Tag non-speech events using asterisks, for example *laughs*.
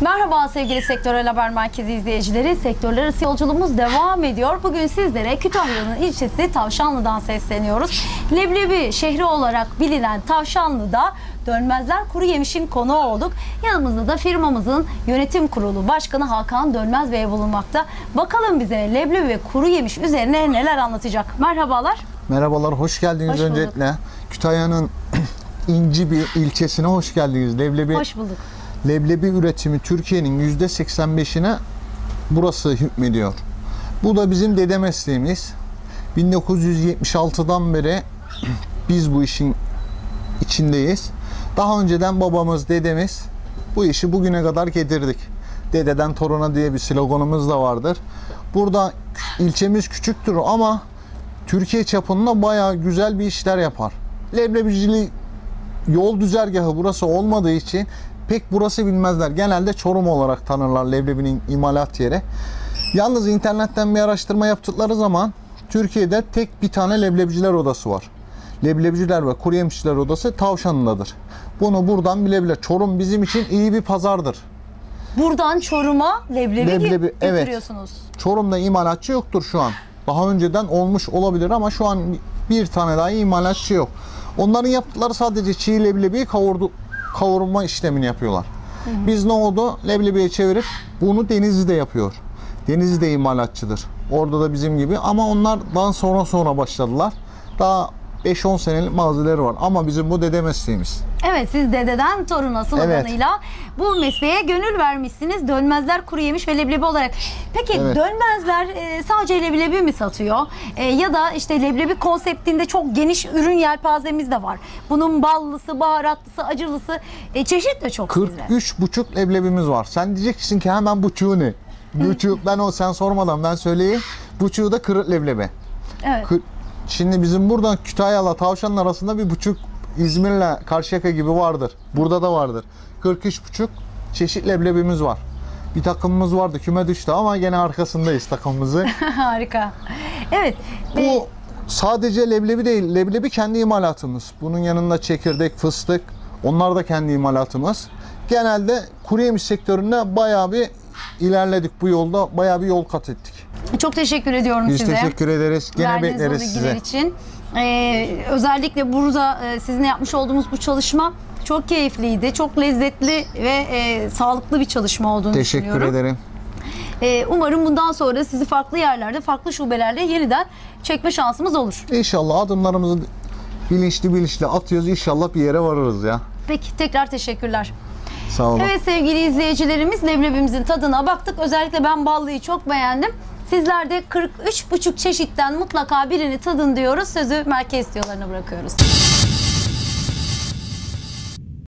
Merhaba sevgili Sektörel Haber Merkezi izleyicileri. Sektörler arası yolculuğumuz devam ediyor. Bugün sizlere Kütahya'nın ilçesi Tavşanlı'dan sesleniyoruz. Leblebi şehri olarak bilinen Tavşanlı'da Dönmezler Kuru Yemiş'in konuğu olduk. Yanımızda da firmamızın yönetim kurulu başkanı Hakan Dönmez Bey bulunmakta. Bakalım bize leblebi ve kuru yemiş üzerine neler anlatacak. Merhabalar. Merhabalar, hoş geldiniz Hoş bulduk. öncelikle. Kütahya'nın *clears throat* inci bir ilçesine hoş geldiniz. Leblebi, Hoş bulduk. Leblebi üretimi Türkiye'nin %85'ine burası hükmediyor. Bu da bizim dede mesleğimiz. 1976'dan beri *clears throat* biz bu işin içindeyiz. Daha önceden babamız, dedemiz bu işi bugüne kadar getirdik. Dededen toruna diye bir sloganımız da vardır. Burada ilçemiz küçüktür ama Türkiye çapında bayağı güzel bir işler yapar. Leblebiciliği yol düzergahı burası olmadığı için pek burası bilmezler. Genelde Çorum olarak tanırlar leblebinin imalat yeri. Yalnız internetten bir araştırma yaptıkları zaman Türkiye'de tek bir tane leblebiciler odası var. Leblebiciler ve kuru yemişçiler odası Tavşanlı'dadır. Bunu buradan bilebilir. Çorum bizim için iyi bir pazardır. Buradan Çorum'a leblebi, Leblebi, evet. götürüyorsunuz. Çorum'da imalatçı yoktur şu an. Daha önceden olmuş olabilir ama şu an bir tane daha imalatçı yok. Onların yaptıkları sadece çiğ leblebiyi kavurdu, kavurma işlemini yapıyorlar. Biz ne oldu? Leblebiye çevirip bunu Denizli'de yapıyor. Denizli'de imalatçıdır. Orada da bizim gibi ama onlar daha sonra sonra başladılar. Daha 5-10 senelik mazileri var ama bizim bu dede mesleğimiz. Evet siz dededen toruna sloganıyla bu mesleğe gönül vermişsiniz. Dönmezler kuru yemiş ve leblebi olarak. Peki Evet. dönmezler e, sadece leblebi mi satıyor? E, ya da işte leblebi konseptinde çok geniş ürün yelpazemiz de var. Bunun ballısı, baharatlısı, acılısı e, çeşit de çok sizde. 43 buçuk leblebimiz var. Sen diyeceksin ki hemen buçuğu ne? Buçuğu ben o sen sormadan ben söyleyeyim. Buçuğu da kırık leblebi. Evet. Kır- Şimdi bizim buradan Kütahya'la Tavşan'ın arasında bir buçuk İzmir'le Karşıyaka gibi vardır. Burada da vardır. 43 buçuk çeşit leblebimiz var. Bir takımımız vardı küme düştü ama gene arkasındayız takımımızı. *laughs* Harika. Evet. e, Bu sadece leblebi değil. Leblebi kendi imalatımız. Bunun yanında çekirdek, fıstık. Onlar da kendi imalatımız. Genelde kuru yemiş sektöründe bayağı bir ilerledik bu yolda. Bayağı bir yol kat ettik. Çok teşekkür ediyorum Biz size. teşekkür ederiz. Gene verdiğiniz bu bekleriz bilgiler size. için. Ee, özellikle burada e, sizinle yapmış olduğumuz bu çalışma çok keyifliydi, çok lezzetli ve e, sağlıklı bir çalışma olduğunu Teşekkür düşünüyorum. ederim. Ee, umarım bundan sonra sizi farklı yerlerde, farklı şubelerde yeniden çekme şansımız olur. İnşallah adımlarımızı bilinçli bilinçli atıyoruz. İnşallah bir yere varırız ya. Peki tekrar teşekkürler. Sağ olun. Evet sevgili izleyicilerimiz leblebimizin tadına baktık. Özellikle ben ballıyı çok beğendim. Sizler de 43,5 çeşitten mutlaka birini tadın diyoruz. Sözü merkez diyorlarına bırakıyoruz.